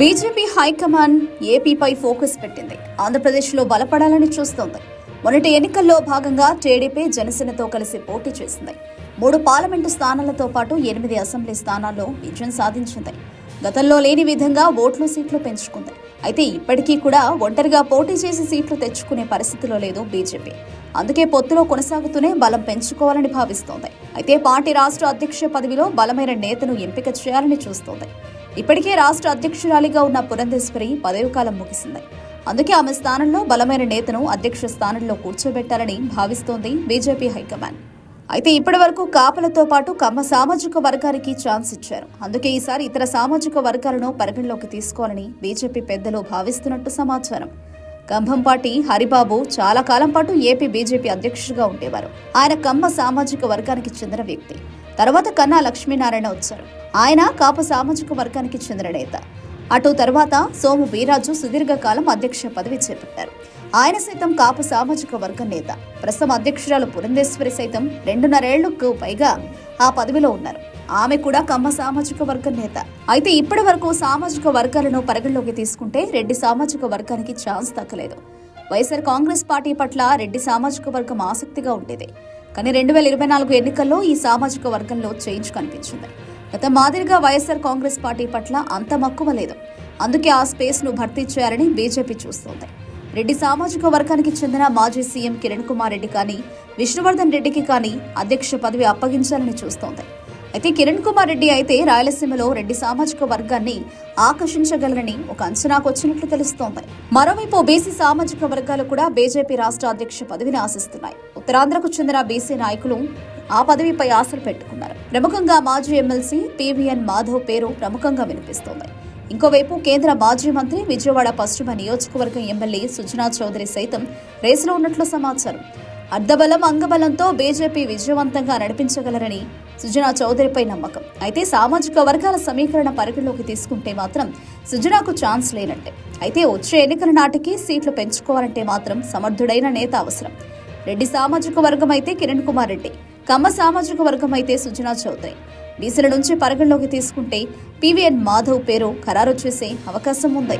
BJP high command ఏపీపై focus పెట్టింది. ఆంధ్రప్రదేశ్లో బలపడాలని చూస్తోంది. మొన్నటి ఎన్నికల్లో భాగంగా టీడీపీ జనసేనతో కలిసి పోటీ చేసింది. మూడు పార్లమెంటు స్థానాలతో పాటు ఎనిమిది అసెంబ్లీ స్థానాల్లో విజయం సాధించింది. గతంలో లేని విధంగా ఓట్లు సీట్లు పెంచుకుంది. అయితే ఇప్పటికీ కూడా ఒంటరిగా పోటీ చేసి సీట్లు తెచ్చుకునే పరిస్థితిలో లేదు బీజేపీ. అందుకే పొత్తులో కొనసాగుతూనే బలం పెంచుకోవాలని భావిస్తోంది. అయితే పార్టీ రాష్ట్ర అధ్యక్ష పదవిలో బలమైన నేతను ఎంపిక చేయాలని చూస్తోంది. ఇప్పటికే రాష్ట్ర అధ్యక్షురాలిగా ఉన్న పురంధేశ్వరి పదవి కాలం ముగిసింది. అందుకే ఆమె స్థానంలో బలమైన నేతను అధ్యక్ష స్థానంలో కూర్చోబెట్టాలని భావిస్తోంది బీజేపీ హైకమాండ్. అయితే ఇప్పటి వరకు కాపలతో పాటు కమ్మ సామాజిక వర్గానికి ఛాన్స్ ఇచ్చారు. అందుకే ఈసారి ఇతర సామాజిక వర్గాలను పరిగణలోకి తీసుకోవాలని బీజేపీ పెద్దలు భావిస్తున్నట్టు సమాచారం. కంభంపాటి హరిబాబు చాలా కాలం పాటు ఏపీ బీజేపీ అధ్యక్షుడిగా ఉండేవారు. ఆయన కమ్మ సామాజిక వర్గానికి చెందిన వ్యక్తి. తర్వాత కన్నా లక్ష్మీనారాయణ వచ్చారు ఆయన కాపు సామాజిక వర్గానికి చెందిన నేత. అటు తర్వాత సోము వీరాజు సుదీర్ఘకాలం అధ్యక్ష పదవి చేపట్టారు. ఆయన సైతం కాపు సామాజిక వర్గం నేత. ప్రస్తుతం అధ్యక్షురాలు పురంధేశ్వరి సైతం రెండున్నరేళ్ళకు పైగా ఆ పదవిలో ఉన్నారు. ఆమె కూడా కమ్మ సామాజిక వర్గం నేత. అయితే ఇప్పటి వరకు సామాజిక వర్గాలను పరిగణలోకి తీసుకుంటే రెడ్డి సామాజిక వర్గానికి ఛాన్స్ దక్కలేదు. వైఎస్ఆర్ కాంగ్రెస్ పార్టీ పట్ల రెడ్డి సామాజిక వర్గం ఆసక్తిగా ఉండేది. కానీ రెండు వేల ఇరవై నాలుగు ఎన్నికల్లో ఈ సామాజిక వర్గంలో చేంజ్ కనిపించింది. గత మాదిరిగా వైఎస్ఆర్ కాంగ్రెస్ పార్టీ పట్ల అంత మక్కువ లేదు. అందుకే ఆ స్పేస్ను భర్తీ చేయాలని బీజేపీ చూస్తోంది. రెడ్డి సామాజిక వర్గానికి చెందిన మాజీ సీఎం కిరణ్ కుమార్ రెడ్డి కానీ విష్ణువర్ధన్ రెడ్డికి కానీ అధ్యక్ష పదవి అప్పగించాలని చూస్తోంది. అయితే కిరణ్ కుమార్ రెడ్డి అయితే రాయలసీమలో రెడ్డి సామాజిక వర్గాన్ని ఆకర్షించగలరని ఒక అంచనాకు వచ్చినట్లు తెలుస్తోంది. మరోవైపు బీసీ సామాజిక వర్గాలు కూడా బీజేపీ రాష్ట్ర అధ్యక్ష పదవిని ఆశిస్తున్నాయి. ఉత్తరాంధ్రకు చెందిన బీసీ నాయకులు ఆ పదవిపై ఆశలు పెట్టుకున్నారు. ప్రముఖంగా మాజీ ఎమ్మెల్సీ పివిఎన్ మాధవ్ పేరు ప్రముఖంగా వినిపిస్తోంది. ఇంకోవైపు కేంద్ర మాజీ మంత్రి విజయవాడ పశ్చిమ నియోజకవర్గం ఎమ్మెల్యే సుజనా చౌదరి సైతం రేసులో ఉన్నట్లు సమాచారం. అర్ధబలం అంగబలంతో బీజేపీ విజయవంతంగా నడిపించగలరని సుజనా చౌదరిపై నమ్మకం. అయితే సామాజిక వర్గాల సమీకరణ పరిగణలోకి తీసుకుంటే మాత్రం సుజనాకు ఛాన్స్ లేనట్టే. అయితే వచ్చే ఎన్నికల నాటికి సీట్లు పెంచుకోవాలంటే మాత్రం సమర్థుడైన నేత అవసరం. రెడ్డి సామాజిక వర్గం అయితే కిరణ్ కుమార్ రెడ్డి. కమ్మ సామాజిక వర్గం అయితే సుజనా చౌదరి. బీసీల నుంచి పరిగణలోకి తీసుకుంటే పివిఎన్ మాధవ్ పేరు ఖరారు చేసే అవకాశం ఉంది.